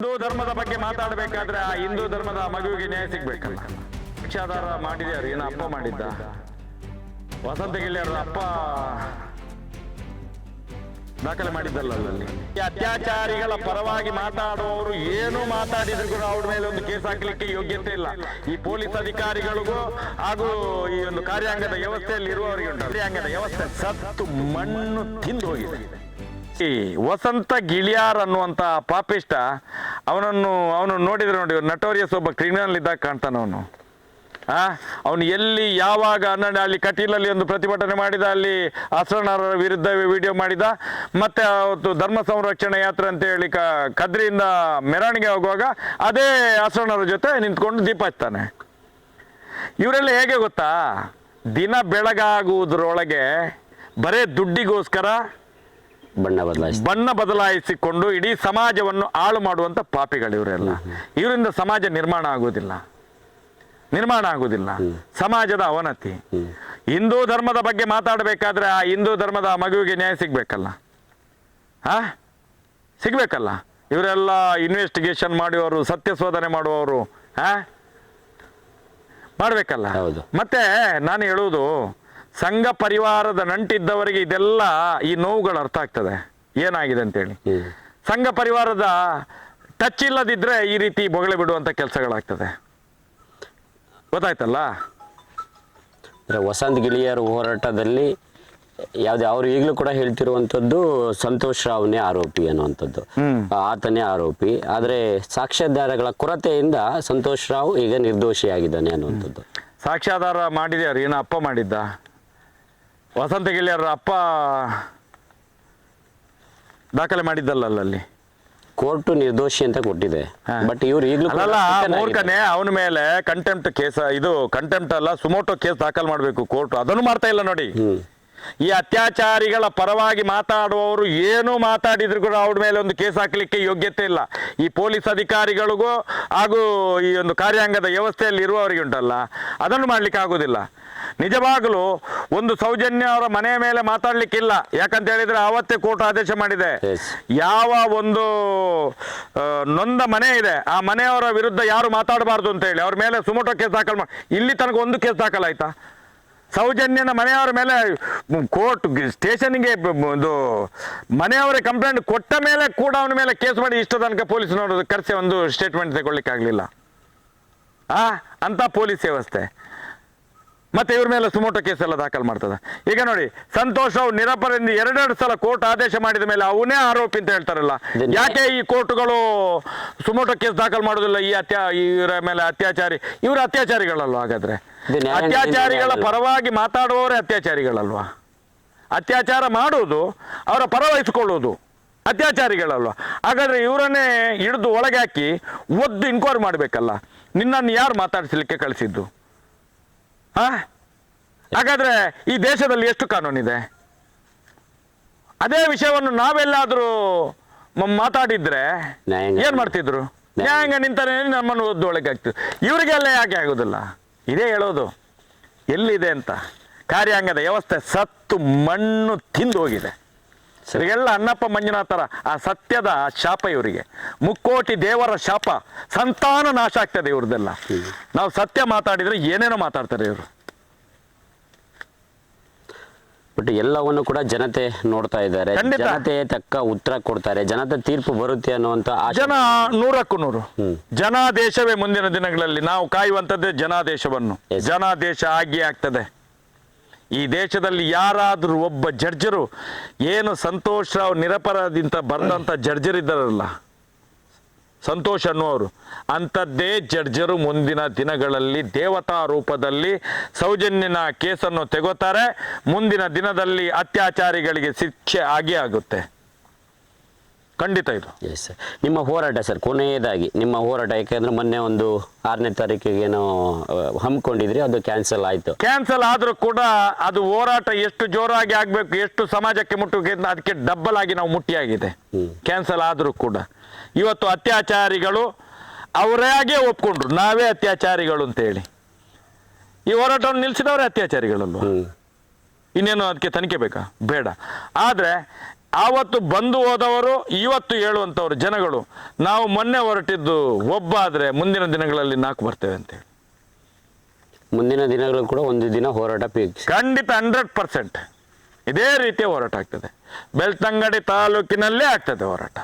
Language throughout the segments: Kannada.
ಹಿಂದೂ ಧರ್ಮದ ಬಗ್ಗೆ ಮಾತಾಡಬೇಕಾದ್ರೆ ಆ ಹಿಂದೂ ಧರ್ಮದ ಮಗುವಿಗೆ ನ್ಯಾಯ ಸಿಗ್ಬೇಕಲ್ಲ ಭಿಕ್ಷಾದಾರ ಮಾಡಿದ್ಯಾರು? ಏನು ಅಪ್ಪ ಮಾಡಿದ್ದ? ವಸಂತ ಗೆಳೆಯರ ಅಪ್ಪ ದಾಖಲೆ ಮಾಡಿದ್ದಲ್ಲ ಅಲ್ಲಿ ಈ ಅತ್ಯಾಚಾರಿಗಳ ಪರವಾಗಿ ಮಾತಾಡುವವರು ಏನು ಮಾತಾಡಿದ್ರು ಕೂಡ ಅವ್ರ ಮೇಲೆ ಒಂದು ಕೇಸ್ ಹಾಕ್ಲಿಕ್ಕೆ ಯೋಗ್ಯತೆ ಇಲ್ಲ. ಈ ಪೊಲೀಸ್ ಅಧಿಕಾರಿಗಳಿಗೂ ಹಾಗೂ ಈ ಒಂದು ಕಾರ್ಯಾಂಗದ ವ್ಯವಸ್ಥೆಯಲ್ಲಿ ಇರುವವರಿಗೆ ಕಾರ್ಯಾಂಗದ ವ್ಯವಸ್ಥೆ ಸತ್ತು ಮಣ್ಣು ತಿಂದು ಹೋಗಿದೆ. ಈ ವಸಂತ ಗಿಳಿಯಾರ್ ಅನ್ನುವಂತ ಪಾಪಿಷ್ಟ, ಅವನನ್ನು ಅವನು ನೋಡಿದ್ರೆ ನೋಡಿ ನಟೋರಿಯಸ್ ಒಬ್ಬ ಕ್ರಿಮಿನಲ್ ಇದ್ದಾಗ ಕಾಣ್ತಾನ ಅವನು. ಆ, ಅವನು ಎಲ್ಲಿ, ಯಾವಾಗ ಅನ್ನ ಅಲ್ಲಿ ಕಟೀಲಲ್ಲಿ ಒಂದು ಪ್ರತಿಭಟನೆ ಮಾಡಿದ, ಅಲ್ಲಿ ಅಸರಣರ ವಿರುದ್ಧ ವಿಡಿಯೋ ಮಾಡಿದ, ಮತ್ತೆ ಅವತ್ತು ಧರ್ಮ ಸಂರಕ್ಷಣೆ ಯಾತ್ರೆ ಅಂತ ಹೇಳಿ ಕದ್ರಿಯಿಂದ ಮೆರವಣಿಗೆ ಹೋಗುವಾಗ ಅದೇ ಅಸರಣರ ಜೊತೆ ನಿಂತ್ಕೊಂಡು ದೀಪ ಹಚ್ತಾನೆ. ಇವರೆಲ್ಲ ಹೇಗೆ ಗೊತ್ತಾ? ದಿನ ಬೆಳಗಾಗುವುದರೊಳಗೆ ಬರೇ ದುಡ್ಡಿಗೋಸ್ಕರ ಬಣ್ಣ ಬದಲಾಯಿಸಿ. ಬಣ್ಣ ಬದಲಾಯಿಸಿಕೊಂಡು ಇಡೀ ಸಮಾಜವನ್ನು ಹಾಳು ಮಾಡುವಂತ ಪಾಪಿಗಳು ಇವರೆಲ್ಲ. ಇವರಿಂದ ಸಮಾಜ ನಿರ್ಮಾಣ ಆಗುವುದಿಲ್ಲ. ನಿರ್ಮಾಣ ಆಗುವುದಿಲ್ಲ. ಸಮಾಜದ ಅವನತಿ. ಹಿಂದೂ ಧರ್ಮದ ಬಗ್ಗೆ ಮಾತಾಡಬೇಕಾದ್ರೆ ಆ ಹಿಂದೂ ಧರ್ಮದ ಮಗುವಿಗೆ ನ್ಯಾಯ ಸಿಗ್ಬೇಕಲ್ಲ? ಹಾ ಸಿಗ್ಬೇಕಲ್ಲ? ಇವರೆಲ್ಲ ಇನ್ವೆಸ್ಟಿಗೇಷನ್ ಮಾಡುವವರು ಸತ್ಯಶೋಧನೆ ಮಾಡುವವರು ಹಾ ಮಾಡ್ಬೇಕಲ್ಲ? ಹೌದು. ಮತ್ತೆ ನಾನು ಹೇಳುವುದು ಸಂಘ ಪರಿವಾರದ ನಂಟಿದ್ದವರಿಗೆ ಇದೆಲ್ಲ ಈ ನೋವುಗಳು ಅರ್ಥ ಆಗ್ತದೆ. ಏನಾಗಿದೆ ಅಂತೇಳಿ. ಸಂಘ ಪರಿವಾರದ ಟಚ್ ಇಲ್ಲದಿದ್ರೆ ಈ ರೀತಿ ಬೊಗಳೆ ಬಿಡುವಂತ ಕೆಲಸಗಳಾಗ್ತದೆ. ಗೊತ್ತಾಯ್ತಲ್ಲ? ಅಂದ್ರೆ ವಸಂತ್ ಗಿಳಿಯರ ಹೋರಾಟದಲ್ಲಿ ಯಾವ್ದು ಅವ್ರು ಈಗಲೂ ಕೂಡ ಹೇಳ್ತಿರುವಂಥದ್ದು ಸಂತೋಷ್ ರಾವ್ನೇ ಆರೋಪಿ ಅನ್ನುವಂಥದ್ದು. ಆತನೇ ಆರೋಪಿ. ಆದರೆ ಸಾಕ್ಷ್ಯಾಧಾರಗಳ ಕೊರತೆಯಿಂದ ಸಂತೋಷ್ ರಾವ್ ಈಗ ನಿರ್ದೋಷಿಯಾಗಿದ್ದಾನೆ ಅನ್ನುವಂಥದ್ದು. ಸಾಕ್ಷ್ಯಾಧಾರ ಮಾಡಿದ್ಯಾರು? ಏನೋ ಅಪ್ಪ ಮಾಡಿದ್ದ? ವಸಂತ ಗೆಳೆಯರ ಅಪ್ಪ ದಾಖಲೆ ಮಾಡಿದ್ದಲ್ಲ ಅಲ್ಲಿ ಕೋರ್ಟ್ ನಿರ್ದೋಷಿ ಅಂತ ಕೊಟ್ಟಿದೆ. ಬಟ್ ಇವ್ರು ಈಗಲೂ ಅಲ್ಲ. ಮೂರ್ಖನೆ ಅವನ ಮೇಲೆ ಕಂಟೆಂಪ್ಟ್ ಕೇಸ್ ಇದು ಕಂಟೆಂಪ್ಟ್ ಅಲ್ಲ ಸುಮೋಟೋ ಕೇಸ್ ದಾಖಲು ಮಾಡಬೇಕು ಕೋರ್ಟ್. ಅದನ್ನು ಮಾಡ್ತಾ ಇಲ್ಲ ನೋಡಿ. ಈ ಅತ್ಯಾಚಾರಿಗಳ ಪರವಾಗಿ ಮಾತಾಡುವವರು ಏನು ಮಾತಾಡಿದ್ರು ಕೂಡ ಅವ್ರ ಮೇಲೆ ಒಂದು ಕೇಸ್ ಹಾಕಲಿಕ್ಕೆ ಯೋಗ್ಯತೆ ಇಲ್ಲ. ಈ ಪೊಲೀಸ್ ಅಧಿಕಾರಿಗಳಿಗೂ ಹಾಗೂ ಈ ಒಂದು ಕಾರ್ಯಾಂಗದ ವ್ಯವಸ್ಥೆಯಲ್ಲಿ ಇರುವವರಿಗೆ ಉಂಟಲ್ಲ ಅದನ್ನು ಮಾಡ್ಲಿಕ್ಕೆ ಆಗುದಿಲ್ಲ. ನಿಜವಾಗಲೂ ಒಂದು ಸೌಜನ್ಯ ಅವರ ಮನೆಯ ಮೇಲೆ ಮಾತಾಡ್ಲಿಕ್ಕಿಲ್ಲ ಯಾಕಂತ ಹೇಳಿದ್ರೆ ಅವತ್ತೇ ಕೋರ್ಟ್ ಆದೇಶ ಮಾಡಿದೆ. ಯಾವ ಒಂದು ನೊಂದ ಮನೆ ಇದೆ. ಆ ಮನೆಯವರ ವಿರುದ್ಧ ಯಾರು ಮಾತಾಡಬಾರ್ದು ಅಂತ ಹೇಳಿ ಅವ್ರ ಮೇಲೆ ಸುಮೋಟೋ ಕೇಸ್ ದಾಖಲು ಇಲ್ಲಿ ತನಕ ಒಂದು ಕೇಸ್ ದಾಖಲಾಯ್ತಾ? ಸೌಜನ್ಯನ ಮನೆಯವರ ಮೇಲೆ ಕೋರ್ಟ್ ಸ್ಟೇಷನ್ಗೆ ಒಂದು ಮನೆಯವರೇ ಕಂಪ್ಲೇಂಟ್ ಕೊಟ್ಟ ಮೇಲೆ ಕೂಡ ಅವನ ಮೇಲೆ ಕೇಸ್ ಮಾಡಿ ಇಷ್ಟು ತನಕ ಪೊಲೀಸ್ನವರು ಕರೆಸಿ ಒಂದು ಸ್ಟೇಟ್ಮೆಂಟ್ ತಗೊಳ್ಳಿಕ್ಕಾಗಲಿಲ್ಲ. ಆ? ಅಂತ ಪೊಲೀಸ್ ವ್ಯವಸ್ಥೆ. ಮತ್ತೆ ಇವ್ರ ಮೇಲೆ ಸುಮೋಟೋ ಕೇಸ್ ಎಲ್ಲ ದಾಖಲು ಮಾಡ್ತದೆ. ಈಗ ನೋಡಿ ಸಂತೋಷ್ ಅವ್ರು ನಿರಪರಾಧಿ ಎರಡೆರಡು ಸಲ ಕೋರ್ಟ್ ಆದೇಶ ಮಾಡಿದ ಮೇಲೆ ಅವನೇ ಆರೋಪಿ ಅಂತ ಹೇಳ್ತಾರಲ್ಲ ಯಾಕೆ ಈ ಕೋರ್ಟ್ಗಳು ಸುಮೋಟೋ ಕೇಸ್ ದಾಖಲು ಮಾಡೋದಿಲ್ಲ ಈ ಅತ್ಯಾ ಇವರ ಮೇಲೆ ಅತ್ಯಾಚಾರಿ? ಇವರು ಅತ್ಯಾಚಾರಿಗಳಲ್ವಾ ಹಾಗಾದ್ರೆ? ಅತ್ಯಾಚಾರಿಗಳ ಪರವಾಗಿ ಮಾತಾಡುವವರೇ ಅತ್ಯಾಚಾರಿಗಳಲ್ವಾ? ಅತ್ಯಾಚಾರ ಮಾಡುವುದು ಅವರ ಪರವಹಿಸಿಕೊಳ್ಳುವುದು ಅತ್ಯಾಚಾರಿಗಳಲ್ವಾ? ಹಾಗಾದ್ರೆ ಇವರನ್ನೇ ಹಿಡಿದು ಒಳಗೆ ಹಾಕಿ ಒದ್ದು ಇನ್ಕ್ವೈರಿ ಮಾಡಬೇಕಲ್ಲ ನಿನ್ನನ್ನು ಯಾರು ಮಾತಾಡಿಸ್ಲಿಕ್ಕೆ ಕಳಿಸಿದ್ದು? ಹಾ? ಹಾಗಾದ್ರೆ ಈ ದೇಶದಲ್ಲಿ ಎಷ್ಟು ಕಾನೂನಿದೆ? ಅದೇ ವಿಷಯವನ್ನು ನಾವೆಲ್ಲಾದ್ರೂ ಮ- ಮಾತಾಡಿದ್ರೆ ನ್ಯಾಯಾಂಗ- ಏನ್ ಮಾಡ್ತಿದ್ರು? ನ್ಯಾಯಾಂಗ. ನಿಂತಾನೆ ನಮ್ಮನ್ನು ಒದ್ದು ಒಳಗೆ ಹಾಕ್ತಿದ್ರು ಇವರಿಗೆಲ್ಲ ಯಾಕೆ ಆಗೋದಿಲ್ಲ? ಇದೇ ಹೇಳೋದು. ಎಲ್ಲಿದೆ ಅಂತ? ಕಾರ್ಯಾಂಗದ ವ್ಯವಸ್ಥೆ ಸತ್ತು ಮಣ್ಣು ತಿಂದು ಹೋಗಿದೆ. ಇವರಿಗೆಲ್ಲ ಅಣ್ಣಪ್ಪ ಮಂಜುನಾಥರ ಆ ಸತ್ಯದ ಶಾಪ ಇವರಿಗೆ. ಮುಕ್ಕೋಟಿ ದೇವರ ಶಾಪ. ಸಂತಾನ ನಾಶ ಆಗ್ತದೆ ಇವ್ರದ್ದೆಲ್ಲ. ನಾವು ಸತ್ಯ ಮಾತಾಡಿದ್ರೆ ಏನೇನೋ ಮಾತಾಡ್ತಾರೆ ಇವರು. ಬಟ್ ಎಲ್ಲವನ್ನು ಕೂಡ ಜನತೆ ನೋಡ್ತಾ ಇದ್ದಾರೆ. ಜನತೆ ತಕ್ಕ ಉತ್ತರ ಕೊಡ್ತಾರೆ. ಜನತೆ ತೀರ್ಪು ಬರುತ್ತೆ ಅನ್ನುವಂತ ಜನ ನೂರಕ್ಕೂ ನೂರು. ಜನಾದೇಶವೇ ಮುಂದಿನ ದಿನಗಳಲ್ಲಿ. ನಾವು ಕಾಯುವಂತದ್ದೇ ಜನಾದೇಶವನ್ನು. ಜನಾದೇಶ ಆಗಿಯೇ ಆಗ್ತದೆ. ಈ ದೇಶದಲ್ಲಿ ಯಾರಾದರೂ ಒಬ್ಬ ಜಡ್ಜರು ಏನು ಸಂತೋಷ್ ರಾವ್ ನಿರಪರಾಧಿಂತ ಬರೆದಂಥ ಜಡ್ಜರಿದ್ದಾರಲ್ಲ ಸಂತೋಷ್ ಅನ್ನುವರು ಅಂಥದ್ದೇ ಜಡ್ಜರು ಮುಂದಿನ ದಿನಗಳಲ್ಲಿ ದೇವತಾ ರೂಪದಲ್ಲಿ ಸೌಜನ್ಯನ ಕೇಸನ್ನು ತೆಗೋತಾರೆ. ಮುಂದಿನ ದಿನದಲ್ಲಿ ಅತ್ಯಾಚಾರಿಗಳಿಗೆ ಶಿಕ್ಷೆ ಆಗೇ ಆಗುತ್ತೆ. ಖಂಡಿತ ಇದು. ಎಸ್ ಸರ್ ನಿಮ್ಮ ಹೋರಾಟ ಸರ್ ಕೊನೆಯದಾಗಿ ನಿಮ್ಮ ಹೋರಾಟ ಯಾಕೆಂದ್ರೆ ಮೊನ್ನೆ ಒಂದು ಆರನೇ ತಾರೀಕಿಗೆ ಏನೋ ಹಮ್ಮಿಕೊಂಡಿದ್ರಿ ಅದು ಕ್ಯಾನ್ಸಲ್ ಆಯ್ತು. ಕ್ಯಾನ್ಸಲ್ ಆದ್ರೂ ಕೂಡ ಅದು ಹೋರಾಟ ಎಷ್ಟು ಜೋರಾಗಿ ಆಗ್ಬೇಕು ಎಷ್ಟು ಸಮಾಜಕ್ಕೆ ಮುಟ್ಟಬೇಕು ಅದಕ್ಕೆ ಡಬ್ಬಲ್ ಆಗಿ ನಾವು ಮುಟ್ಟಿಯಾಗಿದೆ. ಕ್ಯಾನ್ಸಲ್ ಆದ್ರೂ ಕೂಡ. ಇವತ್ತು ಅತ್ಯಾಚಾರಿಗಳು ಅವರೇ ಆಗಿ ಒಪ್ಕೊಂಡ್ರು ನಾವೇ ಅತ್ಯಾಚಾರಿಗಳು ಅಂತ ಹೇಳಿ ಈ ಹೋರಾಟವನ್ನು ನಿಲ್ಲಿಸಿದವರೇ ಅತ್ಯಾಚಾರಿಗಳಲ್ವ? ಹ್ಮ್. ಇನ್ನೇನು ಅದಕ್ಕೆ ತನಿಖೆ ಬೇಕಾ? ಬೇಡ. ಆದರೆ ಆವತ್ತು ಬಂದು ಹೋದವರು ಇವತ್ತು ಹೇಳುವಂಥವ್ರು ಜನಗಳು. ನಾವು ಮೊನ್ನೆ ಹೊರಟಿದ್ದು ಒಬ್ಬ ಆದರೆ ಮುಂದಿನ ದಿನಗಳಲ್ಲಿ ನಾಲ್ಕು ಬರ್ತೇವೆ ಅಂತೇಳಿ ಮುಂದಿನ ದಿನಗಳು ಕೂಡ ಒಂದು ದಿನ ಹೋರಾಟ ಪೀಕ್ಸ್ ಖಂಡಿತ ಹಂಡ್ರೆಡ್ ಪರ್ಸೆಂಟ್ ಇದೇ ರೀತಿಯ ಹೋರಾಟ ಆಗ್ತದೆ. ಬೆಳ್ತಂಗಡಿ ತಾಲೂಕಿನಲ್ಲೇ ಆಗ್ತದೆ ಹೋರಾಟ.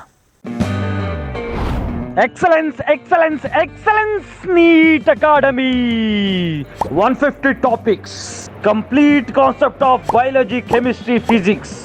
Excellence, excellence, excellence, NEET Academy. 150 topics, complete concept of biology, chemistry, physics.